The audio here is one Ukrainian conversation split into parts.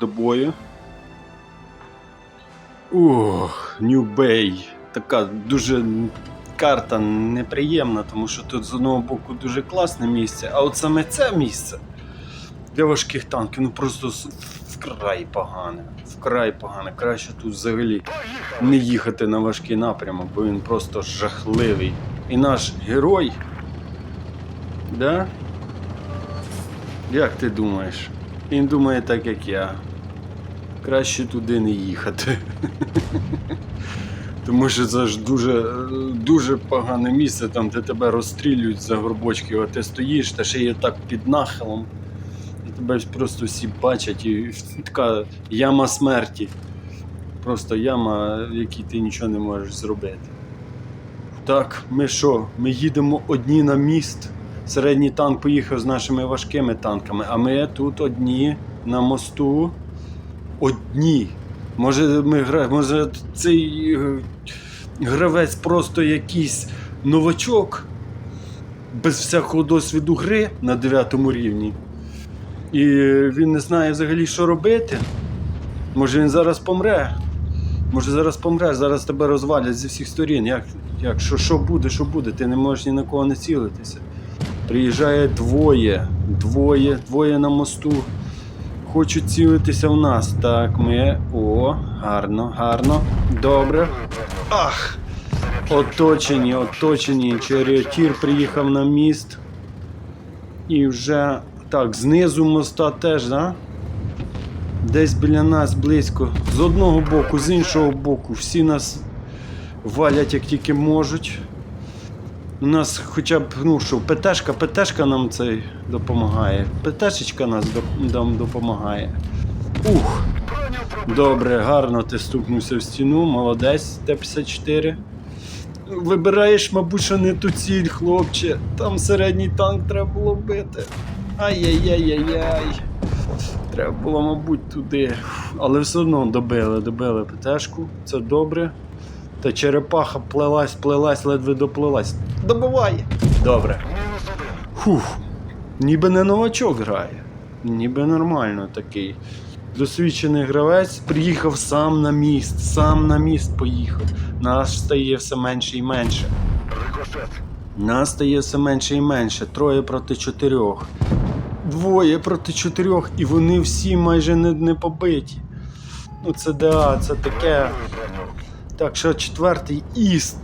до бою. Ух, Нью-Бей. Така дуже карта неприємна, тому що тут з одного боку дуже класне місце, а от саме це місце для важких танків ну просто вкрай погане. Вкрай погане. Краще тут взагалі не їхати на важкий напрямок, бо він просто жахливий. І наш герой. Да? Як ти думаєш? Він думає так, як я. Краще туди не їхати. Тому що це ж дуже, дуже погане місце, там, де тебе розстрілюють за горбочки, а ти стоїш, та ще є так під нахилом. І тебе просто всі бачать, і така яма смерті. Просто яма, в якій ти нічого не можеш зробити. Так, ми що? Ми їдемо одні на міст. Середній танк поїхав з нашими важкими танками, а ми тут одні на мосту. Одні. Може, ми може цей е, гравець просто якийсь новачок без всякого досвіду гри на 9 рівні. І він не знає взагалі, що робити. Може він зараз помре. Може зараз помреш, зараз тебе розвалять зі всіх сторін. Як, як що, що буде, що буде? Ти не можеш ні на кого не цілитися. Приїжджає двоє, двоє, двоє на мосту. Хочуть цілитися в нас. Так, ми. О, гарно, гарно. Добре. Ах! Оточені, оточені. Черетір приїхав на міст. І вже. Так, знизу моста теж, да? Десь біля нас близько. З одного боку, з іншого боку, всі нас валять як тільки можуть. У нас хоча б, ну що, ПТшка, ПТшка нам цей допомагає. ПТшечка нас нам допомагає. Ух! Добре, гарно ти стукнувся в стіну, молодець, Т-54. Вибираєш, мабуть, що не ту ціль, хлопче. Там середній танк треба було бити. Ай-яй-яй-яй-яй. Треба було, мабуть, туди. Але все одно добили, добили ПТшку. Це добре. Та черепаха плелась, плелась, ледве доплелась. Добивай! Добре. Фух. Ніби не новачок грає. Ніби нормально такий. Досвідчений гравець приїхав сам на міст, сам на міст поїхав. Нас стає все менше і менше. Нас стає все менше і менше. Троє проти чотирьох. Двоє проти чотирьох, і вони всі майже не, не побиті. Ну це да, це таке. Так, що четвертий іс.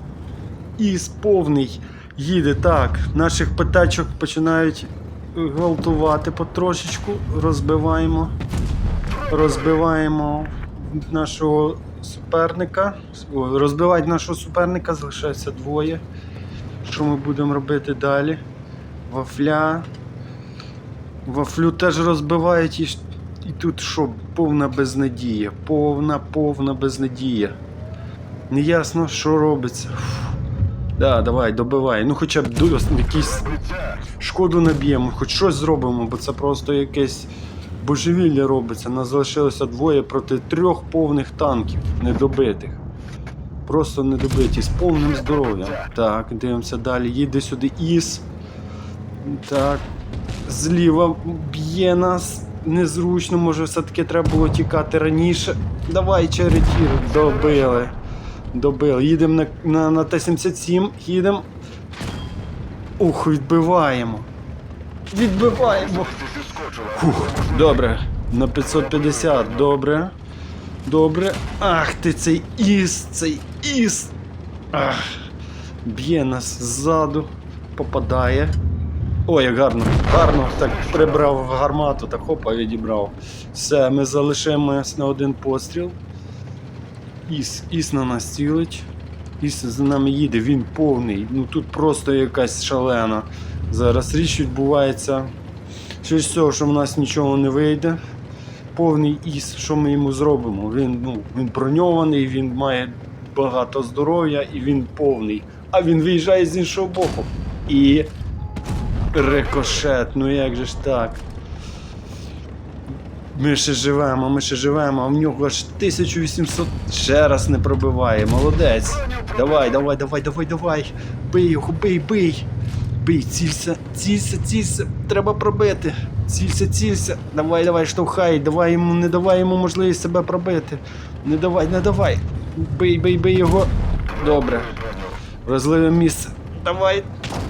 Іс повний їде. Так, наших питачок починають гвалтувати потрошечку. Розбиваємо. Розбиваємо нашого суперника. О, нашого суперника, залишається двоє. Що ми будемо робити далі? Вафля. Вафлю теж розбивають і, і тут що, повна безнадія. Повна, повна безнадія. Неясно, що робиться. Фу. Да, давай, добивай. Ну хоча б якийсь шкоду наб'ємо, хоч щось зробимо, бо це просто якесь божевілля робиться. Нас залишилося двоє проти трьох повних танків недобитих. Просто недобиті, з повним здоров'ям. Так, дивимося далі. Їде сюди Іс. Так. Зліва б'є нас. Незручно, може все-таки треба було тікати раніше. Давай, черетір, добили. Добили. Їдемо на, на, на Т-77, їдемо. Ух, відбиваємо. Відбиваємо. Фух, добре. На 550, добре. Добре. Ах ти цей іс, цей іс. Ах. Б'є нас ззаду, попадає. Ой, як гарно, гарно так прибрав гармату, так хопа відібрав. Все, ми залишаємось на один постріл. Іс, Іс на нас цілить. Іс за нами їде, він повний. Ну тут просто якась шалена. Зараз річ відбувається. Через цього, що в нас нічого не вийде. Повний іс, що ми йому зробимо? Він, ну, він броньований, він має багато здоров'я і він повний. А він виїжджає з іншого боку. І. Рикошет, ну як же ж так? Ми ще живемо, ми ще живемо, а в нього аж 1800 ще раз не пробиває. Молодець. Давай, давай, давай, давай, давай. Бий його, бий, бий. Бий, цілься, цілься, цілься. Треба пробити. Цілься, цілься. Давай, давай, штовхай, давай йому, не давай йому можливість себе пробити. Не давай, не давай. Бий, бий, бий його. Добре. Вразливе місце. Давай.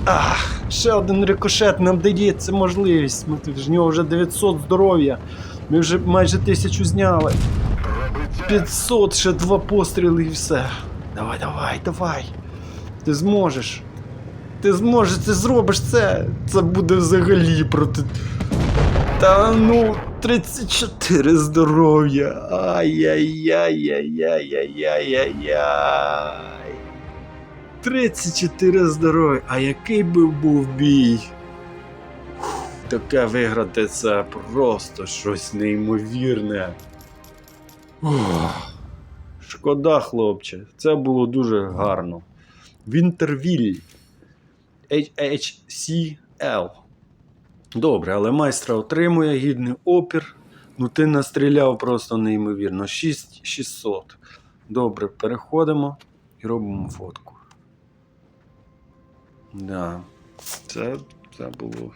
Ах, ще один рикошет нам дається можливість. В нього вже 900 здоров'я. Ми вже майже тисячу зняли. 500, ще два постріли і все. Давай, давай, давай. Ти зможеш. Ти зможеш, ти зробиш це. Це буде взагалі проти. Та ну, 34 здоров'я. Ай-яй-яй-яй-яй-яй-яй. 34 здоров'я. А який би був бій? Таке виграти це просто щось неймовірне. Шкода, хлопче, це було дуже гарно. Вінтервіль. HHCL. Добре, але майстра отримує гідний опір. Ну ти настріляв просто неймовірно. 6600. Добре, переходимо і робимо фотку. Да, це, це було